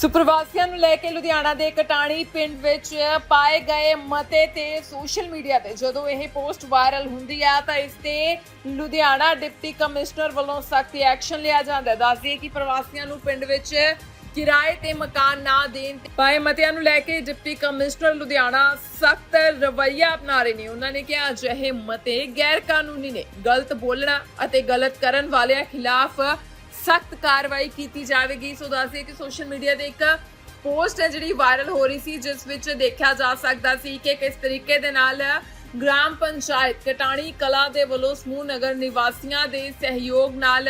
ਸੋ ਪ੍ਰਵਾਸੀਆਂ ਨੂੰ ਲੈ ਕੇ ਲੁਧਿਆਣਾ ਦੇ ਕਟਾਣੀ ਪਿੰਡ ਵਿੱਚ ਪਾਏ ਗਏ ਮਤੇ ਤੇ ਸੋਸ਼ਲ ਮੀਡੀਆ ਤੇ ਜਦੋਂ ਇਹ ਪੋਸਟ ਵਾਇਰਲ ਹੁੰਦੀ ਆ ਤਾਂ ਇਸ ਤੇ ਲੁਧਿਆਣਾ ਡਿਪਟੀ ਕਮਿਸ਼ਨਰ ਵੱਲੋਂ ਸਖਤ ਐਕਸ਼ਨ ਲਿਆ ਜਾਂਦਾ ਹੈ। ਕਿ ਪ੍ਰਵਾਸੀਆਂ ਨੂੰ ਪਿੰਡ ਵਿੱਚ ਕਿਰਾਏ ਤੇ ਮਕਾਨ ਨਾ ਦੇਣ ਪਾਏ ਮਤਿਆਂ ਨੂੰ ਲੈ ਕੇ ਡਿਪਟੀ ਕਮਿਸ਼ਨਰ ਲੁਧਿਆਣਾ ਸਖਤ ਰਵੱਈਆ ਅਪਣਾ ਰਹੇ ਨੇ। ਉਹਨਾਂ ਨੇ ਕਿਹਾ, ਅਜਿਹੇ ਮਤੇ ਗੈਰ ਕਾਨੂੰਨੀ ਨੇ। ਗਲਤ ਬੋਲਣਾ ਅਤੇ ਗਲਤ ਕਰਨ ਵਾਲਿਆਂ ਖਿਲਾਫ ਸਖਤ ਕਾਰਵਾਈ ਕੀਤੀ ਜਾਵੇਗੀ। ਸੋ ਦੱਸਦੇ ਕਿ ਸੋਸ਼ਲ ਮੀਡੀਆ ਤੇ ਇੱਕ ਪੋਸਟ ਹੈ ਜਿਹੜੀ ਵਾਇਰਲ ਹੋ ਰਹੀ ਸੀ, ਜਿਸ ਵਿੱਚ ਦੇਖਿਆ ਜਾ ਸਕਦਾ ਸੀ ਕਿ ਕਿਸ ਤਰੀਕੇ ਦੇ ਨਾਲ ਗ੍ਰਾਮ ਪੰਚਾਇਤ ਕਟਾਣੀ ਕਲਾ ਦੇ ਵੱਲੋਂ ਸਮੂਹ ਨਗਰ ਨਿਵਾਸੀਆਂ ਦੇ ਸਹਿਯੋਗ ਨਾਲ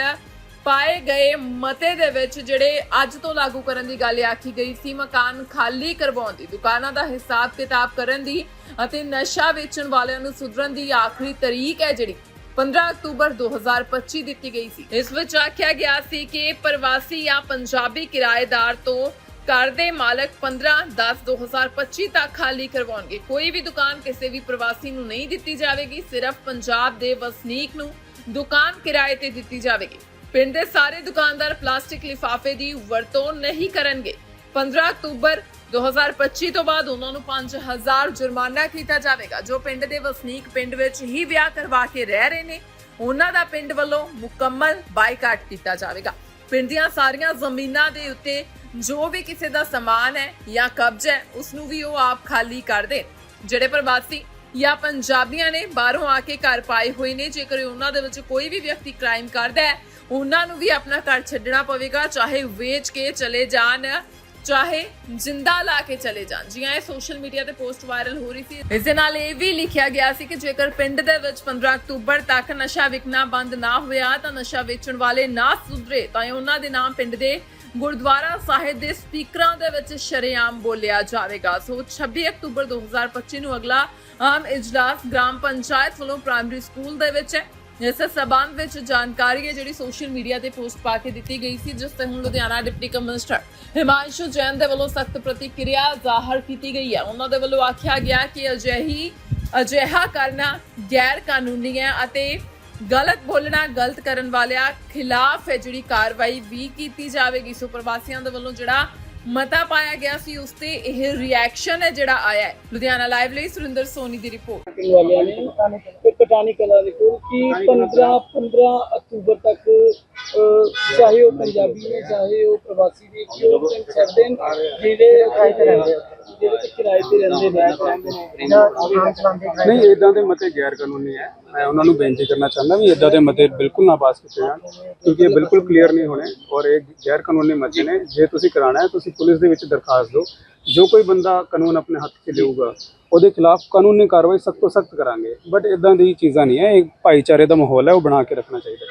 ਪਾਏ ਗਏ ਮਤੇ ਦੇ ਵਿੱਚ ਜਿਹੜੇ ਅੱਜ ਤੋਂ ਲਾਗੂ ਕਰਨ ਦੀ ਗੱਲ ਆਖੀ ਗਈ ਸੀ, ਮਕਾਨ ਖਾਲੀ ਕਰਵਾਉਣ ਦੀ, ਦੁਕਾਨਾਂ ਦਾ ਹਿਸਾਬ ਕਿਤਾਬ ਕਰਨ ਦੀ ਅਤੇ ਨਸ਼ਾ ਵੇਚਣ ਵਾਲਿਆਂ ਨੂੰ ਸੁਧਰਨ ਦੀ ਆਖਰੀ ਤਰੀਕ ਹੈ ਜਿਹੜੀ। 15 ਅਕਤੂਬਰ 2025 ਦਿੱਤੀ ਗਈ ਸੀ। ਇਸ ਵਿੱਚ ਆਖਿਆ ਗਿਆ ਸੀ ਕਿ ਪ੍ਰਵਾਸੀ ਜਾਂ ਪੰਜਾਬੀ ਕਿਰਾਏਦਾਰ ਤੋਂ ਘਰ ਦੇ ਮਾਲਕ 15 10 2025 ਤੱਕ ਖਾਲੀ ਕਰਵਾਉਣਗੇ। ਕੋਈ ਵੀ ਦੁਕਾਨ ਕਿਸੇ ਵੀ ਪ੍ਰਵਾਸੀ ਨੂੰ ਨਹੀਂ ਦਿੱਤੀ ਜਾਵੇਗੀ, ਸਿਰਫ ਪੰਜਾਬ ਦੇ ਵਸਨੀਕ ਨੂੰ ਦੁਕਾਨ ਕਿਰਾਏ ਤੇ ਦਿੱਤੀ ਜਾਵੇਗੀ। ਪਿੰਡ ਦੇ ਸਾਰੇ ਦੁਕਾਨਦਾਰ ਪਲਾਸਟਿਕ ਲਿਫਾਫੇ ਦੀ ਵਰਤੋਂ ਨਹੀਂ ਕਰਨਗੇ। 15 ਅਕਤੂਬਰ 2025 ਤੋਂ ਬਾਅਦ ਉਹਨਾਂ ਨੂੰ 5000 ਜੁਰਮਾਨਾ ਕੀਤਾ ਜਾਵੇਗਾ, ਜੋ ਪਿੰਡ ਦੇ ਵਸਨੀਕ ਪਿੰਡ ਵਿੱਚ ਹੀ ਵਿਆਹ ਕਰਵਾ ਕੇ ਰਹਿ ਰਹੇ ਨੇ, ਉਹਨਾਂ ਦਾ ਪਿੰਡ ਵੱਲੋਂ ਮੁਕੰਮਲ ਬਾਈਕਾਟ ਕੀਤਾ ਜਾਵੇਗਾ। ਪਿੰਡ ਦੀਆਂ ਸਾਰੀਆਂ ਜ਼ਮੀਨਾਂ ਦੇ ਉੱਤੇ ਜੋ ਵੀ ਕਿਸੇ ਦਾ ਸਮਾਨ ਹੈ ਜਾਂ ਕਬਜ਼ਾ ਹੈ ਉਸ ਨੂੰ ਵੀ ਉਹ ਆਪ ਖਾਲੀ ਕਰ ਦੇ। ਜਿਹੜੇ ਪ੍ਰਵਾਸੀ ਜਾਂ ਪੰਜਾਬੀਆਂ ਨੇ ਬਾਹਰੋਂ ਆ ਕੇ ਘਰ ਪਾਏ ਹੋਏ ਨੇ, ਜੇਕਰ ਉਹਨਾਂ ਦੇ ਵਿੱਚ ਕੋਈ ਵੀ ਵਿਅਕਤੀ ਕ੍ਰਾਈਮ ਕਰਦਾ ਹੈ, ਉਹਨਾਂ ਨੂੰ ਵੀ ਆਪਣਾ ਘਰ ਛੱਡਣਾ ਪਵੇਗਾ, ਚਾਹੇ ਵੇਚ ਕੇ ਚਲੇ ਜਾਣ। ਚਾਹੇ ਜਿੰਦਾ ਲਾ ਕੇ ਚਲੇ ਜਾਣ। ਜਿਵੇਂ ਇਹ ਸੋਸ਼ਲ ਮੀਡੀਆ ਤੇ ਪੋਸਟ ਵਾਇਰਲ ਹੋ ਰਹੀ ਸੀ। ਇਸ ਦੇ ਨਾਲ ਇਹ ਵੀ ਲਿਖਿਆ ਗਿਆ ਸੀ ਕਿ ਜੇਕਰ ਪਿੰਡ ਦੇ ਵਿੱਚ 15 ਅਕਤੂਬਰ ਤੱਕ ਨਸ਼ਾ ਵਿਕਣਾ ਬੰਦ ਨਾ ਹੋਇਆ, ਤਾਂ ਨਸ਼ਾ ਵੇਚਣ ਵਾਲੇ ਨਾ ਸੁਧਰੇ, ਤਾਂ ਉਹਨਾਂ ਦੇ ਨਾਮ ਪਿੰਡ ਦੇ ਗੁਰਦੁਆਰਾ ਸਾਹਿਬ ਦੇ ਸਪੀਕਰਾਂ ਦੇ ਵਿੱਚ ਸ਼ਰੇਆਮ ਬੋਲਿਆ ਜਾਵੇਗਾ। ਸੋ 26 ਅਕਤੂਬਰ 2025 ਨੂੰ ਅਗਲਾ ਆਮ ਇਜਲਾਸ ਗ੍ਰਾਮ ਪੰਚਾਇਤ ਵੱਲੋਂ ਪ੍ਰਾਇਮਰੀ ਸਕੂਲ ਦੇ ਵਿੱਚ ਹੈ। ਇਸ ਸਬੰਧ ਵਿੱਚ ਜਾਣਕਾਰੀ ਹੈ, ਜਿਹੜੀ ਸੋਸ਼ਲ ਮੀਡੀਆ ਤੇ ਪੋਸਟ ਪਾ ਕੇ ਦਿੱਤੀ ਗਈ ਸੀ, ਜਿਸ ਤੇ ਹੁਣ ਲੁਧਿਆਣਾ ਡਿਪਟੀ ਕਮਿਸ਼ਨਰ ਹਿਮਾਂਸ਼ੂ ਜੈਨ ਦੇ ਵੱਲੋਂ ਸਖਤ ਪ੍ਰਤੀਕਿਰਿਆ ਜ਼ਾਹਰ ਕੀਤੀ ਗਈ ਹੈ। ਉਹਨਾਂ ਦੇ ਵੱਲੋਂ ਆਖਿਆ ਗਿਆ ਕਿ ਅਜਿਹੀ, ਅਜਿਹਾ ਕਰਨਾ ਗੈਰ ਕਾਨੂੰਨੀ ਹੈ ਅਤੇ ਗਲਤ ਬੋਲਣਾ, ਗਲਤ ਕਰਨ ਵਾਲਿਆਂ ਖਿਲਾਫ ਹੈ, ਜਿਹੜੀ ਕਾਰਵਾਈ ਵੀ ਕੀਤੀ ਜਾਵੇਗੀ। ਸੋ ਪ੍ਰਵਾਸੀਆਂ ਦੇ ਵੱਲੋਂ ਜਿਹੜਾ ਮਤਾ ਪਾਇਆ ਗਿਆ ਸੀ, ਉਸ ਤੇ ਇਹ ਰਿਐਕਸ਼ਨ ਹੈ ਜਿਹੜਾ ਆਇਆ ਹੈ। ਲੁਧਿਆਣਾ ਲਾਈਵ ਲਈ ਸੁਰਿੰਦਰ ਸੋਨੀ ਦੀ ਰਿਪੋਰਟ ਪਿੰਡ ਵਾਲਿਆਂ ਨੇ ਤੇ ਕਟਾਣੀ ਕਲਾ ਦੇ ਕੋਲ ਕਿ 15 15 ਅਕਤੂਬਰ ਤੱਕ ਚਾਹੇ ਉਹ ਪੰਜਾਬੀ ਨੇ, ਚਾਹੇ ਉਹ ਪ੍ਰਵਾਸੀ ਨੇ, ਕਿ ਉਹ ਪਿੰਡ ਛੱਡ ਦੇਣ ਜਿਹੜੇ ਕਿਰਾਏ ਤੇ ਰਹਿੰਦੇ ਜਿਹੜੇ ਤੇ ਕਿਰਾਏ ਤੇ ਰਹਿੰਦੇ ਨੇ। ਨਹੀਂ ਇਦਾਂ ਦੇ ਮਤੇ ਗੈਰ ਕਾਨੂੰਨੀ ਹੈ। ਮੈਂ ਉਹਨਾਂ ਨੂੰ ਬੇਨਤੀ ਕਰਨਾ ਚਾਹੁੰਦਾ ਵੀ ਇਦਾਂ ਦੇ ਮਤੇ ਬਿਲਕੁਲ ਨਾ ਪਾਸ ਕੀਤੇ ਜਾਣ, ਕਿਉਂਕਿ ਇਹ ਬਿਲਕੁਲ ਕਲੀਅਰ ਨਹੀਂ ਹੋਣੇ ਔਰ ਇਹ ਗੈਰ ਕਾਨੂੰਨੀ ਮਤੇ ਨੇ। ਜੇ ਤੁਸੀਂ ਕਰਾਣਾ ਹੈ, ਤੁਸੀਂ ਪੁਲਿਸ ਦੇ ਵਿੱਚ ਦਰਖਾਸਤ ਦਿਓ। ਜੋ ਕੋਈ ਬੰਦਾ ਕਾਨੂੰਨ ਆਪਣੇ ਹੱਥ 'ਚ ਲਊਗਾ, ਉਹਦੇ ਖਿਲਾਫ ਕਾਨੂੰਨੀ ਕਾਰਵਾਈ ਸਖਤ ਤੋਂ ਸਖਤ ਕਰਾਂਗੇ। ਬਟ ਇਦਾਂ ਦੀ ਚੀਜ਼ਾਂ ਨਹੀਂ ਹੈ। ਇਹ ਭਾਈਚਾਰੇ ਦਾ ਮਾਹੌਲ ਹੈ, ਉਹ ਬਣਾ ਕੇ ਰੱਖਣਾ ਚਾਹੀਦਾ